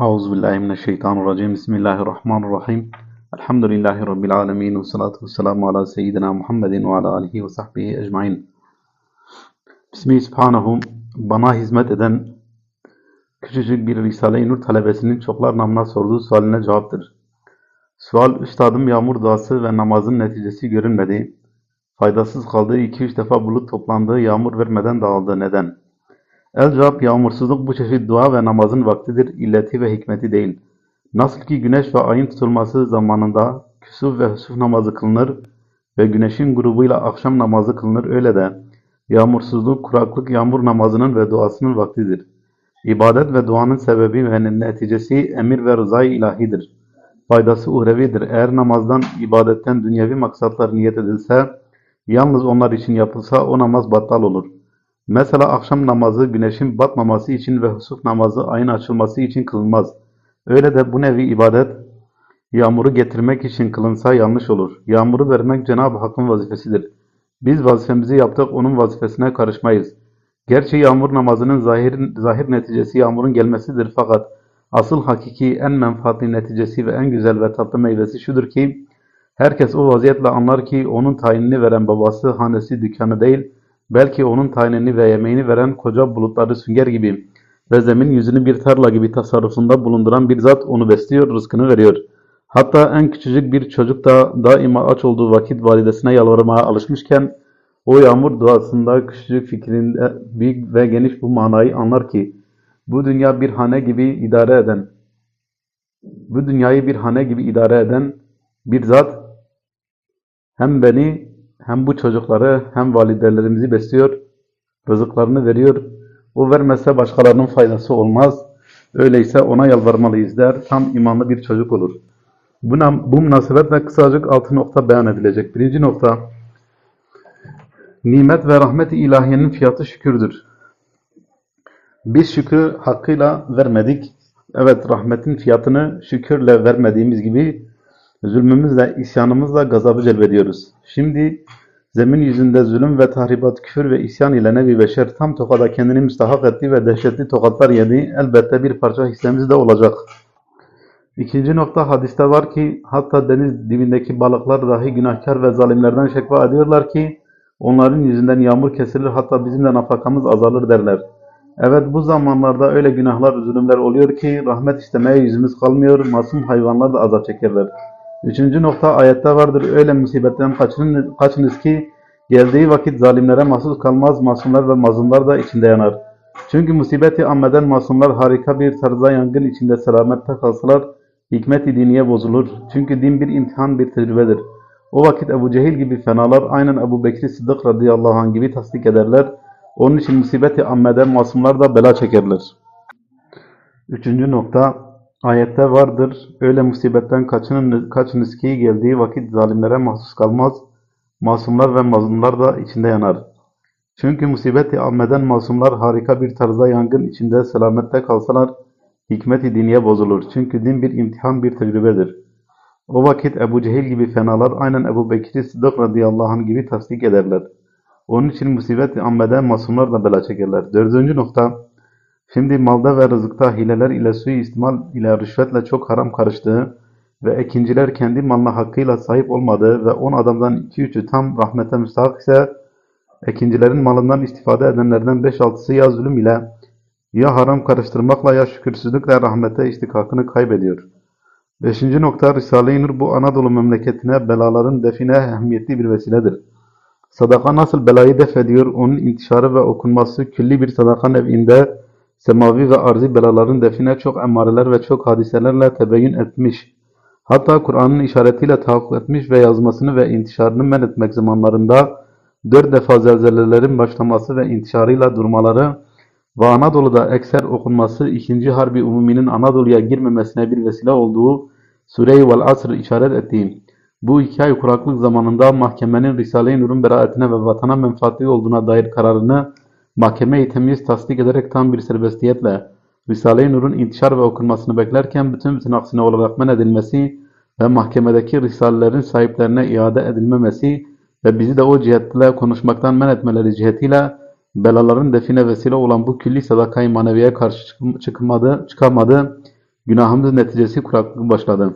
Euzu billahi mineşşeytanirracim. Bismillahirrahmanirrahim. Elhamdülillahi rabbil alamin ve salatu vesselamu ala seyyidina Muhammedin ve ala alihi ve sahbihi ecmaîn. Bismillahi bana hizmet eden küçücük bir Risale-i Nur talebesinin çoklar namına sorduğu sualine cevaptır. Sual, üstadım yağmur duası ve namazın neticesi görünmedi. Faydasız kaldığı 2-3 defa bulut toplandığı yağmur vermeden dağıldı. Neden? El cevap yağmursuzluk bu çeşit dua ve namazın vaktidir, illeti ve hikmeti değil. Nasıl ki güneş ve ayın tutulması zamanında küsuf ve husuf namazı kılınır ve güneşin grubuyla akşam namazı kılınır öyle de yağmursuzluk, kuraklık yağmur namazının ve duasının vaktidir. İbadet ve duanın sebebi ve neticesi emir ve rızayı ilahidir. Faydası uhrevidir. Eğer namazdan, ibadetten dünyevi maksatlar niyet edilse, yalnız onlar için yapılsa o namaz battal olur. Mesela akşam namazı güneşin batmaması için ve husuf namazı ayın açılması için kılınmaz. Öyle de bu nevi ibadet yağmuru getirmek için kılınsa yanlış olur. Yağmuru vermek Cenab-ı Hakk'ın vazifesidir. Biz vazifemizi yaptık, onun vazifesine karışmayız. Gerçi yağmur namazının zahir, zahir neticesi yağmurun gelmesidir fakat asıl hakiki en menfaatli neticesi ve en güzel ve tatlı meyvesi şudur ki herkes o vaziyetle anlar ki onun tayinini veren babası, hanesi, dükkanı değil, belki onun tayinini ve yemeğini veren koca bulutları sünger gibi ve zemin yüzünü bir tarla gibi tasarrufunda bulunduran bir zat onu besliyor, rızkını veriyor. Hatta en küçücük bir çocuk da daima aç olduğu vakit validesine yalvarmaya alışmışken o yağmur duasında küçücük fikrinde büyük ve geniş bu manayı anlar ki bu dünya bir hane gibi idare eden bu dünyayı bir hane gibi idare eden bir zat hem beni hem bu çocukları hem validelerimizi besliyor, rızıklarını veriyor. O vermezse başkalarının faydası olmaz. Öyleyse ona yalvarmalıyız der. Tam imanlı bir çocuk olur. Buna, bu münasebetle kısacık altı nokta beyan edilecek. Birinci nokta, nimet ve rahmet-i ilahiyenin fiyatı şükürdür. Biz şükrü hakkıyla vermedik. Evet rahmetin fiyatını şükürle vermediğimiz gibi zulmümüzle, isyanımızla gazabı celbediyoruz. Şimdi zemin yüzünde zulüm ve tahribat, küfür ve isyan ile nevi beşer tam tokada kendini müstahak etti ve dehşetli tokatlar yedi. Elbette bir parça hissemiz de olacak. İkinci nokta hadiste var ki hatta deniz dibindeki balıklar dahi günahkar ve zalimlerden şekva ediyorlar ki onların yüzünden yağmur kesilir hatta bizim de nafakamız azalır derler. Evet bu zamanlarda öyle günahlar, zulümler oluyor ki rahmet istemeye yüzümüz kalmıyor, masum hayvanlar da azap çekerler. Üçüncü nokta ayette vardır öyle musibetten kaçının, kaçınız ki geldiği vakit zalimlere mahsus kalmaz, masumlar ve mazlumlar da içinde yanar. Çünkü musibeti ammeden masumlar harika bir tarzda yangın içinde selamette kalsalar hikmet-i diniye bozulur. Çünkü din bir imtihan, bir tecrübedir. O vakit Ebu Cehil gibi fenalar aynen Ebu Bekri Sıddık radıyallahu anh gibi tasdik ederler. Onun için musibeti ammeden masumlar da bela çekerler. Üçüncü nokta ayette vardır. Öyle musibetten kaçının, kaçınız ki geldiği vakit zalimlere mahsus kalmaz. Masumlar ve mazlumlar da içinde yanar. Çünkü musibeti ammeden masumlar harika bir tarzda yangın içinde selamette kalsalar hikmet-i diniye bozulur. Çünkü din bir imtihan, bir tecrübedir. O vakit Ebu Cehil gibi fenalar aynen Ebu Bekir Sıddık radıyallahu anh gibi tasdik ederler. Onun için musibet-i ammeden masumlar da bela çekerler. Dördüncü nokta, şimdi malda ve rızıkta hileler ile suistimal ile rüşvetle çok haram karıştığı ve ekinciler kendi malına hakkıyla sahip olmadığı ve on adamdan iki üçü tam rahmete müstahak ise ekincilerin malından istifade edenlerden beş altısı ya zulüm ile ya haram karıştırmakla ya şükürsüzlükle rahmete istikakını kaybediyor. Beşinci nokta Risale-i Nur bu Anadolu memleketine belaların define ehemmiyetli bir vesiledir. Sadaka nasıl belayı def ediyor, onun intişarı ve okunması külli bir sadakanın evinde semavi ve arzi belaların define çok emareler ve çok hadiselerle tebeyyün etmiş. Hatta Kur'an'ın işaretiyle tahakkuk etmiş ve yazmasını ve intişarını men etmek zamanlarında dört defa zelzelelerin başlaması ve intişarıyla durmaları ve Anadolu'da ekser okunması ikinci Harbi Umumi'nin Anadolu'ya girmemesine bir vesile olduğu Sure-i Vel Asr işaret ettiğim. Bu iki ay kuraklık zamanında mahkemenin Risale-i Nur'un beraatine ve vatana menfaatli olduğuna dair kararını mahkeme-i temyiz tasdik ederek tam bir serbestiyetle Risale-i Nur'un intişar ve okunmasını beklerken bütün bütün aksine olarak men edilmesi ve mahkemedeki risalelerin sahiplerine iade edilmemesi ve bizi de o cihetle konuşmaktan men etmeleri cihetiyle belaların define vesile olan bu külli sadakayı maneviye karşı çıkmadı, çıkamadı Günahımız neticesi kuraklık başladı.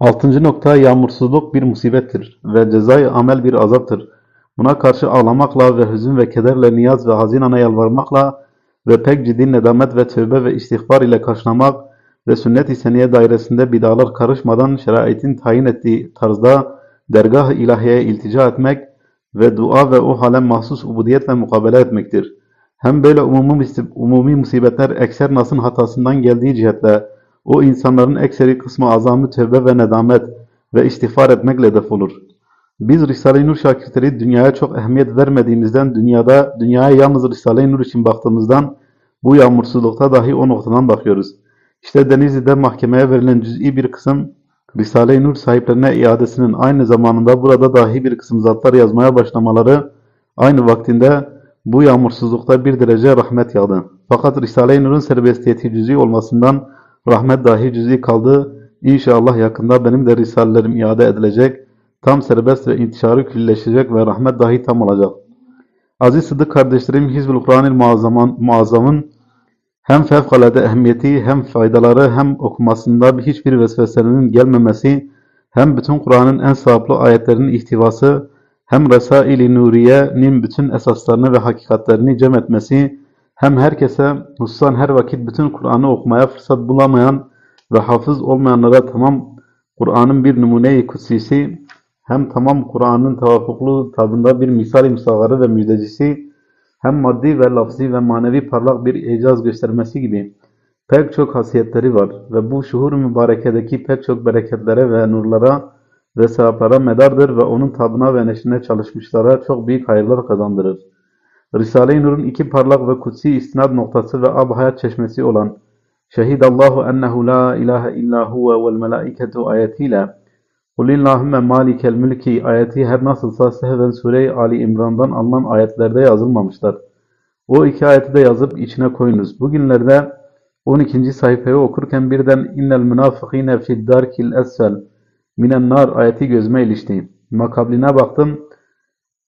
Altıncı nokta yağmursuzluk bir musibettir ve cezai amel bir azaptır. Buna karşı ağlamakla ve hüzün ve kederle niyaz ve hazinana yalvarmakla ve pek ciddi nedamet ve tövbe ve istiğfar ile karşılamak ve sünnet-i seniye dairesinde bidalar karışmadan şeraitin tayin ettiği tarzda dergah-ı ilahiyeye iltica etmek ve dua ve o hale mahsus ubudiyetle mukabele etmektir. Hem böyle umumi, umumi musibetler ekser nasın hatasından geldiği cihetle o insanların ekseri kısmı azamı tövbe ve nedamet ve istiğfar etmekle defolur. Biz Risale-i Nur şakirtleri dünyaya çok ehemmiyet vermediğimizden dünyada dünyaya yalnız Risale-i Nur için baktığımızdan bu yağmursuzlukta dahi o noktadan bakıyoruz. İşte Denizli'de mahkemeye verilen cüz'i bir kısım Risale-i Nur sahiplerine iadesinin aynı zamanında burada dahi bir kısım zatlar yazmaya başlamaları aynı vaktinde bu yağmursuzlukta bir derece rahmet yağdı. Fakat Risale-i Nur'un serbestiyeti cüz'i olmasından rahmet dahi cüz'i kaldı. İnşallah yakında benim de risalelerim iade edilecek, tam serbest ve intişarı külleşecek ve rahmet dahi tam olacak. Aziz Sıddık kardeşlerim Hizbul Kur'an-ı Muazzam'ın hem fevkalade ehemmiyeti hem faydaları hem okumasında hiçbir vesvesenin gelmemesi hem bütün Kur'an'ın en sahipli ayetlerinin ihtivası hem Resail-i Nuriye'nin bütün esaslarını ve hakikatlerini cem etmesi hem herkese hususan her vakit bütün Kur'an'ı okumaya fırsat bulamayan ve hafız olmayanlara tamam Kur'an'ın bir numune-i kutsisi hem tamam Kur'an'ın tevafuklu tadında bir misal-i musagarı ve müjdecisi hem maddi ve lafzi ve manevi parlak bir icaz göstermesi gibi pek çok hasiyetleri var ve bu şuhur mübarekedeki pek çok bereketlere ve nurlara ve sevaplara medardır ve onun tabına ve neşrine çalışmışlara çok büyük hayırlar kazandırır. Risale-i Nur'un iki parlak ve kutsi istinad noktası ve ab hayat çeşmesi olan Şehidallahu ennehu la ilahe illa huve vel melaiketu ayetiyle Kulillahümme malikel mülki ayeti her nasılsa sehven Sure-i Ali İmran'dan alınan ayetlerde yazılmamışlar. O iki ayeti de yazıp içine koyunuz. Bugünlerde 12. sayfayı okurken birden innel münafıkine fid darkil esfel minen nar ayeti gözüme ilişti. Makabline baktım.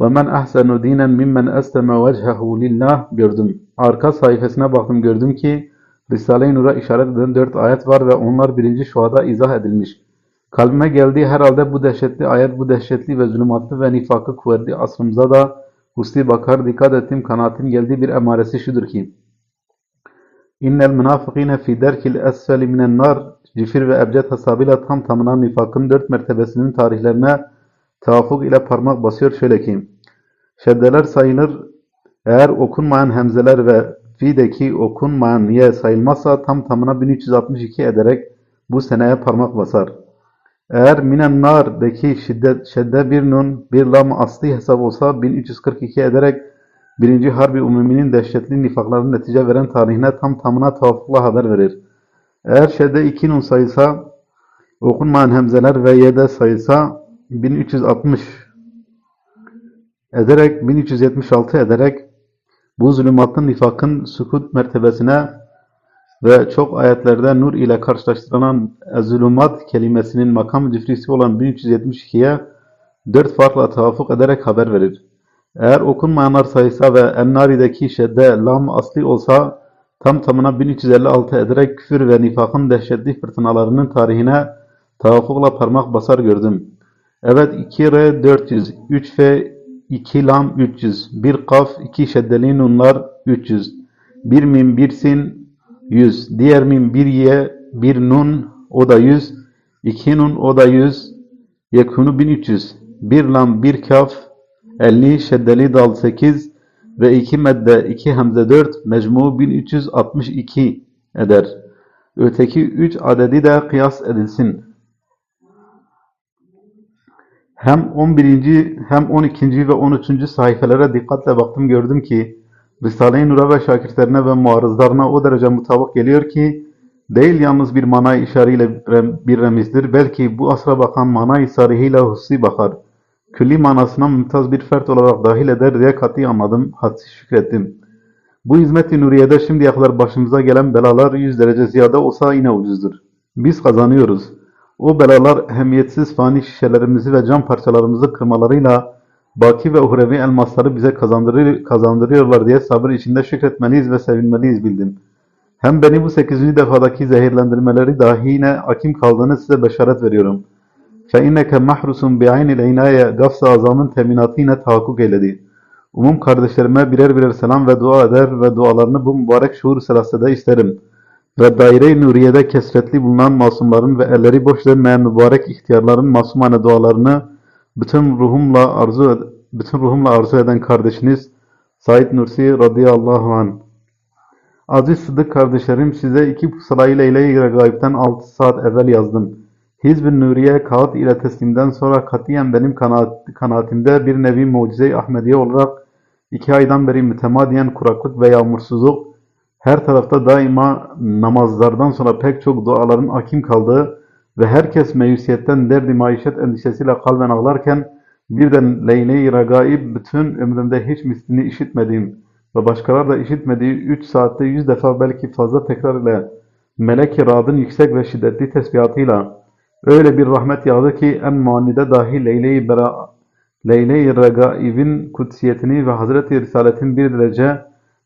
Ve men ahsenu dinen mimmen esleme vecehu lillah gördüm. Arka sayfasına baktım gördüm ki Risale-i Nur'a işaret eden dört ayet var ve onlar birinci şuada izah edilmiş. Kalbime geldiği herhalde bu dehşetli ayet, bu dehşetli ve zulümatlı ve nifakı kuvvetli asrımıza da husli bakar, dikkat ettim, kanaatim geldiği bir emaresi şudur ki İnnel münafıkine fi derkil esfeli minen nar cifir ve ebced hesabıyla tam tamına nifakın dört mertebesinin tarihlerine tevafuk ile parmak basıyor şöyle ki Şeddeler sayılır eğer okunmayan hemzeler ve fi'deki okunmayan ye sayılmazsa tam tamına 1362 ederek bu seneye parmak basar. Eğer minen nar'daki şiddet, şedde bir nun, bir lam asli hesap olsa 1342 ederek birinci harbi umuminin dehşetli nifakların netice veren tarihine tam tamına tavafukla haber verir. Eğer şedde iki nun sayılsa, okunmayan hemzeler ve yede sayılsa 1360 ederek 1376 ederek bu zulümatlı nifakın sukut mertebesine ve çok ayetlerde nur ile karşılaştırılan zulümat kelimesinin makam cifrisi olan 1372'ye dört farkla tevafuk ederek haber verir. Eğer okunmayanlar sayısa ve Ennari'deki şedde lam asli olsa tam tamına 1356 ederek küfür ve nifakın dehşetli fırtınalarının tarihine tevafukla parmak basar gördüm. Evet 2 R 400, 3 F 2 lam 300, 1 kaf 2 şeddeli nunlar 300, 1 mim 1 sin 100. Diğer mim bir ye, bir nun o da 100. iki nun o da 100. Yekunu 1300. Bir lam, bir kaf 50, şeddeli dal 8 ve iki medde, iki hemze 4 mecmu 1362 eder. Öteki 3 adedi de kıyas edilsin. Hem 11. hem 12. ve 13. sayfelere dikkatle baktım gördüm ki Risale-i Nur'a ve şakirtlerine ve muarızlarına o derece mutabık geliyor ki değil yalnız bir manay işarıyla bir remizdir belki bu asra bakan manay sarihiyle hususi bakar. Külli manasına mümtaz bir fert olarak dahil eder diye kat'i anladım, hadsi şükrettim. Bu hizmet-i Nuriye'de şimdiye kadar başımıza gelen belalar yüz derece ziyade olsa yine ucuzdur. Biz kazanıyoruz. O belalar ehemmiyetsiz fani şişelerimizi ve cam parçalarımızı kırmalarıyla baki ve uhrevi elmasları bize kazandırıyor, kazandırıyorlar diye sabır içinde şükretmeliyiz ve sevinmeliyiz bildim. Hem beni bu sekizinci defadaki zehirlendirmeleri dahi yine hakim kaldığını size beşaret veriyorum. فَاِنَّكَ مَحْرُسٌ بِعَيْنِ الْاِنَايَ Gafs-ı Azam'ın teminatı yine tahakkuk eyledi. Umum kardeşlerime birer birer selam ve dua eder ve dualarını bu mübarek şuur selasede isterim. Ve daire-i nuriyede kesretli bulunan masumların ve elleri boş dönmeyen mübarek ihtiyarların masumane dualarını bütün ruhumla arzu bütün ruhumla arzu eden kardeşiniz Said Nursi radıyallahu anh. Aziz Sıddık kardeşlerim size iki pusulayı Leyle-i Regaib'den 6 saat evvel yazdım. Hizb-i Nuriye kağıt ile teslimden sonra katiyen benim kanaat, kanaatimde bir nevi mucize-i Ahmediye olarak iki aydan beri mütemadiyen kuraklık ve yağmursuzluk, her tarafta daima namazlardan sonra pek çok duaların hakim kaldığı ve herkes meyusiyetten derdi maişet endişesiyle kalben ağlarken birden Leyle-i Regaib bütün ömrümde hiç mislini işitmediğim ve başkaları da işitmediği 3 saatte 100 defa belki fazla tekrar ile Melek-i Rad'ın yüksek ve şiddetli tesbihatıyla. Öyle bir rahmet yağdı ki en manide dahi Leyle-i Leyle-i Regaib'in kutsiyetini ve Hazreti Risaletin bir derece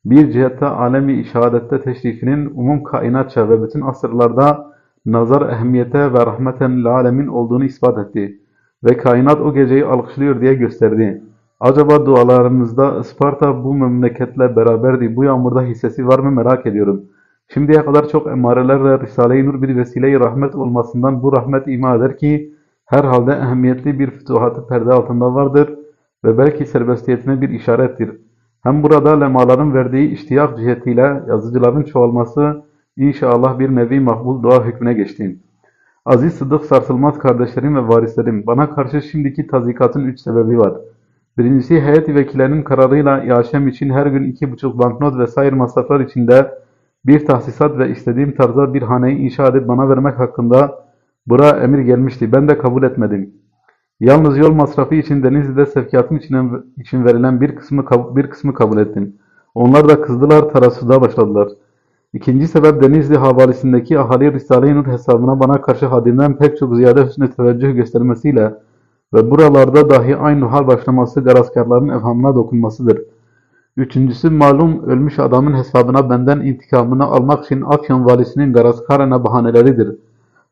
bir cihette alemi işadette teşrifinin umum kainatça ve bütün asırlarda nazar ehemmiyete ve rahmeten alemin olduğunu ispat etti. Ve kainat o geceyi alkışlıyor diye gösterdi. Acaba dualarımızda Isparta bu memleketle beraberdi. Bu yağmurda hissesi var mı merak ediyorum. Şimdiye kadar çok emarelerle Risale-i Nur bir vesile-i rahmet olmasından bu rahmet ima eder ki herhalde ehemmiyetli bir fütuhatı perde altında vardır ve belki serbestiyetine bir işarettir. Hem burada lemaların verdiği iştiyak cihetiyle yazıcıların çoğalması inşallah bir nevi makbul dua hükmüne geçti. Aziz Sıddık Sarsılmaz kardeşlerim ve varislerim, bana karşı şimdiki tazikatın üç sebebi var. Birincisi heyet vekillerinin kararıyla yaşam için her gün iki buçuk banknot ve sair masraflar içinde bir tahsisat ve istediğim tarzda bir haneyi inşa edip bana vermek hakkında bura emir gelmişti. Ben de kabul etmedim. Yalnız yol masrafı için Denizli'de sevkiyatım için, için verilen bir kısmı bir kısmı kabul ettim. Onlar da kızdılar, tarasuda başladılar. İkinci sebep Denizli havalisindeki ahali Risale-i Nur hesabına bana karşı haddinden pek çok ziyade hüsnü teveccüh göstermesiyle ve buralarda dahi aynı hal başlaması garazkarların evhamına dokunmasıdır. Üçüncüsü malum ölmüş adamın hesabına benden intikamını almak için Afyon valisinin garazkarına bahaneleridir.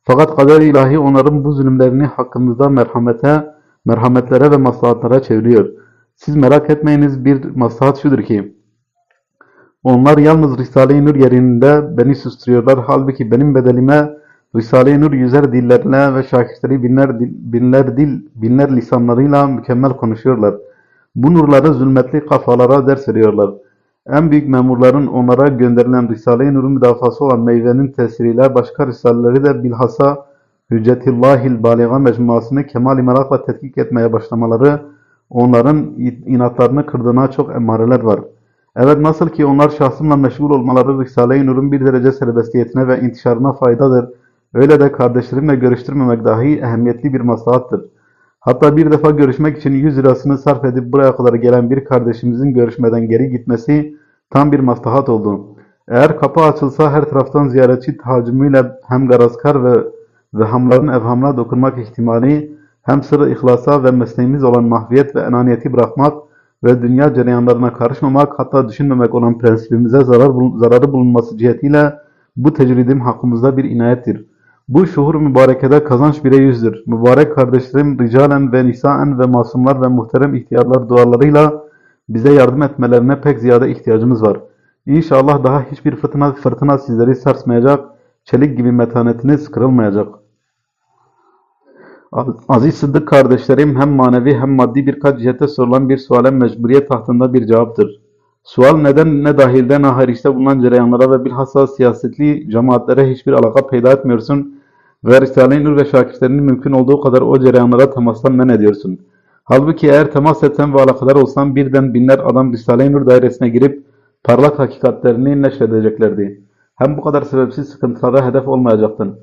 Fakat kader ilahi onların bu zulümlerini hakkımızda merhamete, merhametlere ve maslahatlara çeviriyor. Siz merak etmeyiniz bir maslahat şudur ki, onlar yalnız Risale-i Nur yerinde beni susturuyorlar. Halbuki benim bedelime Risale-i Nur yüzer dillerle ve şakirtleri binler, binler dil, binler lisanlarıyla mükemmel konuşuyorlar. Bu nurları zulmetli kafalara ders veriyorlar. En büyük memurların onlara gönderilen Risale-i Nur'un müdafası olan meyvenin tesiriyle başka risaleleri de bilhassa Hüccetillahil Baliga mecmuasını kemal-i merakla tetkik etmeye başlamaları onların inatlarını kırdığına çok emareler var. Evet nasıl ki onlar şahsımla meşgul olmaları Risale-i Nur'un bir derece serbestiyetine ve intişarına faydadır. Öyle de kardeşlerimle görüştürmemek dahi ehemmiyetli bir maslahattır. Hatta bir defa görüşmek için 100 lirasını sarf edip buraya kadar gelen bir kardeşimizin görüşmeden geri gitmesi tam bir maslahat oldu. Eğer kapı açılsa her taraftan ziyaretçi tacımıyla hem garazkar ve vehamların evhamına dokunmak ihtimali hem sırrı ihlasa ve mesleğimiz olan mahviyet ve enaniyeti bırakmak ve dünya cereyanlarına karışmamak hatta düşünmemek olan prensibimize zarar, zararı bulunması cihetiyle bu tecridim hakkımızda bir inayettir. Bu şuhur mübarekede kazanç bire yüzdür. Mübarek kardeşlerim ricalen ve nisaen ve masumlar ve muhterem ihtiyarlar dualarıyla bize yardım etmelerine pek ziyade ihtiyacımız var. İnşallah daha hiçbir fırtına, fırtına sizleri sarsmayacak, çelik gibi metanetiniz kırılmayacak. Aziz Sıddık kardeşlerim hem manevi hem maddi birkaç cihette sorulan bir suale mecburiyet tahtında bir cevaptır. Sual neden ne dahilde ne hariçte bulunan cereyanlara ve bilhassa siyasetli cemaatlere hiçbir alaka peyda etmiyorsun ve Risale-i Nur ve şakirtlerinin mümkün olduğu kadar o cereyanlara temastan men ediyorsun. Halbuki eğer temas etsen ve alakadar olsan birden binler adam Risale-i Nur dairesine girip parlak hakikatlerini neşredeceklerdi. Hem bu kadar sebepsiz sıkıntılara hedef olmayacaktın.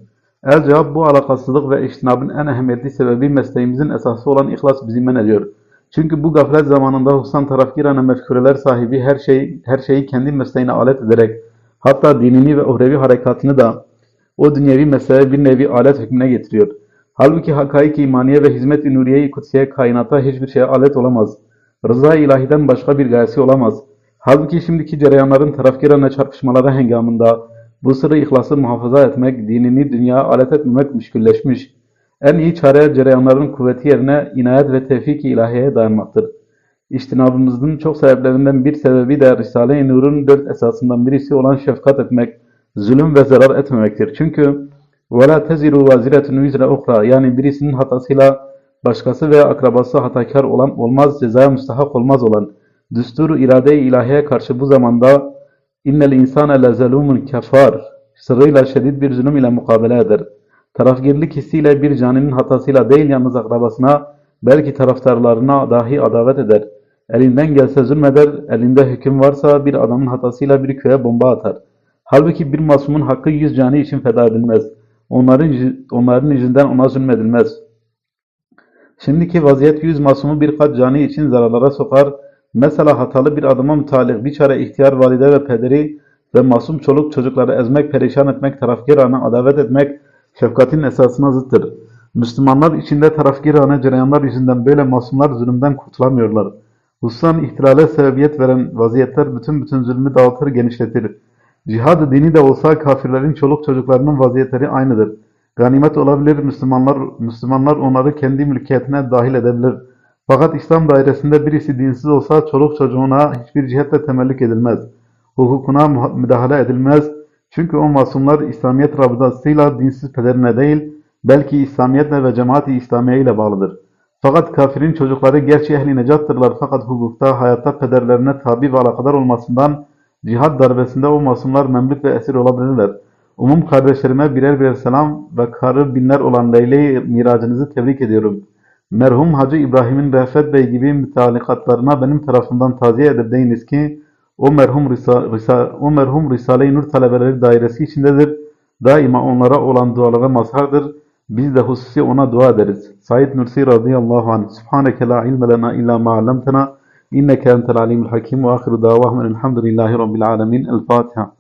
El cevap bu alakasızlık ve iştinabın en ehemmiyetli sebebi mesleğimizin esası olan ihlas bizi men ediyor. Çünkü bu gaflet zamanında hususan tarafgirane mefkureler sahibi her şey her şeyi kendi mesleğine alet ederek hatta dinini ve uhrevi harekatını da o dünyevi mesleğe bir nevi alet hükmüne getiriyor. Halbuki hakaik imaniye ve hizmet-i nuriye-i kutsiye kainata hiçbir şeye alet olamaz. Rıza ilahiden başka bir gayesi olamaz. Halbuki şimdiki cereyanların tarafgirane çarpışmaları hengamında bu sırrı ihlası muhafaza etmek, dinini dünya alet etmemek müşkülleşmiş. En iyi çare cereyanların kuvveti yerine inayet ve tevfik-i ilahiyeye dayanmaktır. İçtinabımızın çok sebeplerinden bir sebebi de Risale-i Nur'un dört esasından birisi olan şefkat etmek, zulüm ve zarar etmemektir. Çünkü وَلَا تَزِرُوا وَازِرَةٌ وِزْرَ اُخْرَى Yani birisinin hatasıyla başkası veya akrabası hatakar olan olmaz, cezaya müstahak olmaz olan düstur irade-i ilahiye karşı bu zamanda innel insane lezelumun kefar sırrıyla şiddet bir zulüm ile mukabele eder. Tarafgirlik hissiyle bir caninin hatasıyla değil yalnız akrabasına belki taraftarlarına dahi adavet eder. Elinden gelse zulmeder, elinde hüküm varsa bir adamın hatasıyla bir köye bomba atar. Halbuki bir masumun hakkı yüz canı için feda edilmez. Onların, onların yüzünden ona zulmedilmez. Şimdiki vaziyet yüz masumu birkaç canı için zararlara sokar. Mesela hatalı bir adama mütalik bir çare ihtiyar valide ve pederi ve masum çoluk çocukları ezmek, perişan etmek, tarafgirana adavet etmek şefkatin esasına zıttır. Müslümanlar içinde tarafgirane cereyanlar yüzünden böyle masumlar zulümden kurtulamıyorlar. Hususan ihtilale sebebiyet veren vaziyetler bütün bütün zulmü dağıtır, genişletir. Cihad-ı dini de olsa kafirlerin çoluk çocuklarının vaziyetleri aynıdır. Ganimet olabilir, Müslümanlar Müslümanlar onları kendi mülkiyetine dahil edebilir. Fakat İslam dairesinde birisi dinsiz olsa çoluk çocuğuna hiçbir cihetle temellik edilmez. Hukukuna müdahale edilmez. Çünkü o masumlar İslamiyet rabıtasıyla dinsiz pederine değil, belki İslamiyetle ve cemaat-i İslamiye ile bağlıdır. Fakat kafirin çocukları gerçi ehli necattırlar fakat hukukta, hayatta pederlerine tabi ve alakadar olmasından cihad darbesinde o masumlar memlük ve esir olabilirler. Umum kardeşlerime birer birer selam ve karı binler olan Leyle-i miracınızı tebrik ediyorum. Merhum Hacı İbrahim'in Refet Bey gibi mütealikatlarına benim tarafımdan taziye edeyiniz ki o merhum, Risa, Risa, o merhum Risale-i Nur talebeleri dairesi içindedir. Daima onlara olan dualara mazhardır. Biz de hususi ona dua ederiz. Said Nursi radıyallahu anh. Subhaneke la ilme lena illa ma allamtena. İnneke entel alimul hakim ve ahiru davahmen elhamdülillahi rabbil alemin. El Fatiha.